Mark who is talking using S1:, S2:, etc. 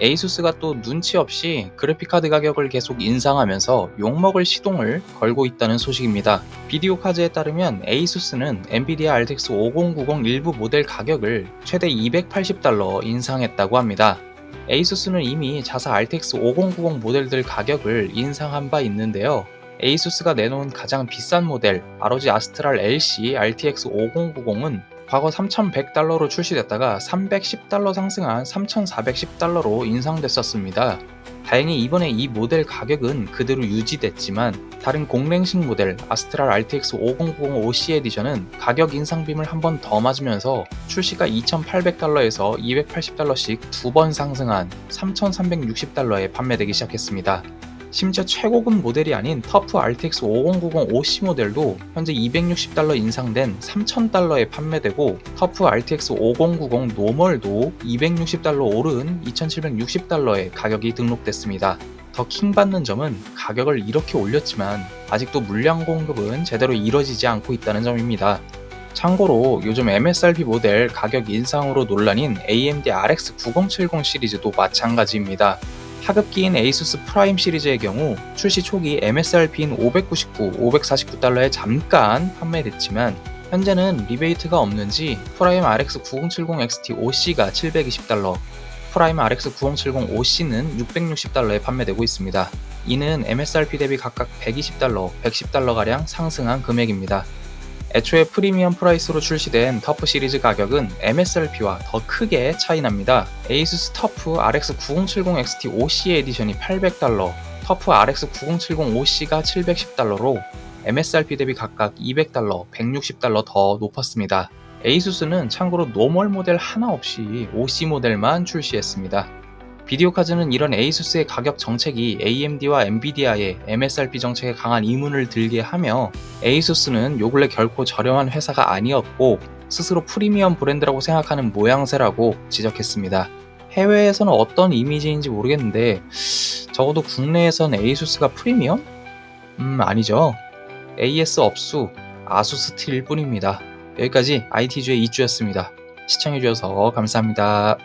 S1: 에이수스가 또 눈치 없이 그래픽카드 가격을 계속 인상하면서 욕먹을 시동을 걸고 있다는 소식입니다. 비디오 카드에 따르면 에이수스는 엔비디아 RTX 5090 일부 모델 가격을 최대 280달러 인상했다고 합니다. 에이수스는 이미 자사 RTX 5090 모델들 가격을 인상한 바 있는데요. 에이수스가 내놓은 가장 비싼 모델 ROG 아스트랄 LC RTX 5090은 과거 3,100달러로 출시됐다가 310달러 상승한 3,410달러로 인상됐었습니다. 다행히 이번에 이 모델 가격은 그대로 유지됐지만 다른 공랭식 모델 아스트랄 RTX 5090 OC 에디션은 가격 인상빔을 한 번 더 맞으면서 출시가 2,800달러에서 280달러씩 두 번 상승한 3,360달러에 판매되기 시작했습니다. 심지어 최고급 모델이 아닌 터프 RTX 5090 OC 모델도 현재 260달러 인상된 3000달러에 판매되고 터프 RTX 5090 노멀도 260달러 오른 2760달러에 가격이 등록됐습니다. 더 킹받는 점은 가격을 이렇게 올렸지만 아직도 물량 공급은 제대로 이뤄지지 않고 있다는 점입니다. 참고로 요즘 MSRP 모델 가격 인상으로 논란인 AMD RX 9070 시리즈도 마찬가지입니다. 하급기인 에이수스 프라임 시리즈의 경우 출시 초기 MSRP인 599, 549달러에 잠깐 판매됐지만 현재는 리베이트가 없는지 프라임 RX 9070 XT OC가 720달러, 프라임 RX 9070 OC는 660달러에 판매되고 있습니다. 이는 MSRP 대비 각각 120달러, 110달러가량 상승한 금액입니다. 애초에 프리미엄 프라이스로 출시된 터프 시리즈 가격은 MSRP와 더 크게 차이납니다. 에이수스 터프 RX 9070 XT OC 에디션이 800달러, 터프 RX 9070 OC가 710달러로 MSRP 대비 각각 200달러, 160달러 더 높았습니다. 에이수스는 참고로 노멀 모델 하나 없이 OC 모델만 출시했습니다. 비디오 카드는 이런 에이수스의 가격 정책이 AMD와 엔비디아의 MSRP 정책에 강한 의문을 들게 하며 에이수스는 요 근래 결코 저렴한 회사가 아니었고 스스로 프리미엄 브랜드라고 생각하는 모양새라고 지적했습니다. 해외에서는 어떤 이미지인지 모르겠는데 적어도 국내에선 에이수스가 프리미엄? 음 아니죠. AS 업수 아수스 틸 뿐입니다. 여기까지 IT주의 이주였습니다. 시청해주셔서 감사합니다.